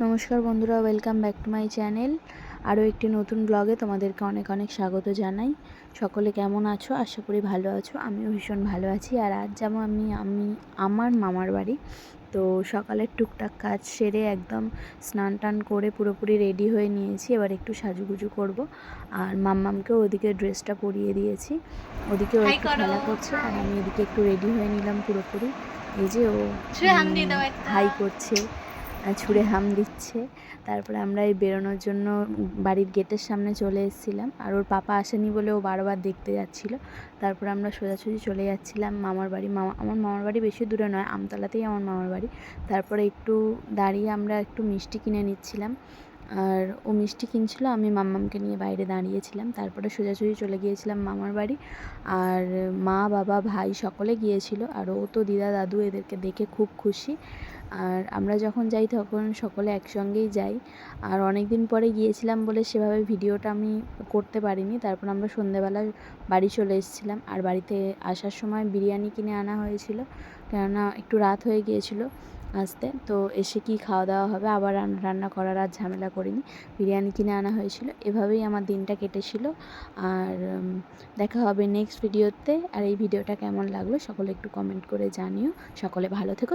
নমস্কার বন্ধুরা welcome back to my channel আরও একটি নতুন ব্লগে তোমাদেরকে অনেক অনেক স্বাগত জানাই। সকলে কেমন আছো? আশা করি ভালো আছো। আমিও ভীষণ ভালো আছি। আর আজ যেমন আমি আমি আমার মামার বাড়ি। তো সকালের টুকটাক কাজ সেরে একদম স্নান টান করে পুরোপুরি রেডি হয়ে নিয়েছি। এবার একটু সাজুগুজু করব। আর মাম্মামকেও ওদিকে ড্রেসটা পরিয়ে দিয়েছি। ওদিকে ও একটু খেলা করছে। আর আমি এদিকে একটু রেডি হয়ে নিলাম পুরোপুরি। এই যে ও। হাই করছে। ছুঁড়ে হাম দিচ্ছে। তারপরে আমরা এই বেরোনোর জন্য বাড়ির গেটের সামনে চলে এসেছিলাম। আর ওর পাপা আসেনি বলে ও বারবার দেখতে যাচ্ছিল। তারপর আমরা সোজাসুজি চলে যাচ্ছিলাম মামার বাড়ি। মামা, আমার মামার বাড়ি বেশি দূরে নয়, আমতলাতেই আমার মামার বাড়ি। তারপরে একটু দাঁড়িয়ে আমরা একটু মিষ্টি কিনে নিচ্ছিলাম। আর ও মিষ্টি কিনছিল, আমি মাম্মামকে নিয়ে বাইরে দাঁড়িয়েছিলাম। তারপরে সোজাসুজি চলে গিয়েছিলাম মামার বাড়ি। আর মা, বাবা, ভাই সকলে গিয়েছিল আর ও তো দিদা, দাদু এদেরকে দেখে খুব খুশি। আর আমরা যখন যাই তখন সকলে একসঙ্গেই যাই। আর অনেক দিন পরে গিয়েছিলাম বলে সেভাবে ভিডিওটা আমি করতে পারিনি। তারপর আমরা সন্ধেবেলা বাড়ি চলে এসেছিলাম। আর বাড়িতে আসার সময় বিরিয়ানি কিনে আনা হয়েছিল। কেননা একটু রাত হয়ে গিয়েছিল। আসতে। তো এসে কি খাওয়া দাওয়া হবে? আবার রান্না রান্না করার আর ঝামেলা করিনি। বিরিয়ানি কিনে আনা হয়েছিল। এভাবেই আমার দিনটা কেটেছিল। আর দেখা হবে নেক্সট ভিডিওতে আর এই ভিডিওটা কেমন লাগল? সকলে একটু কমেন্ট করে জানিও। সকলে ভালো থেকো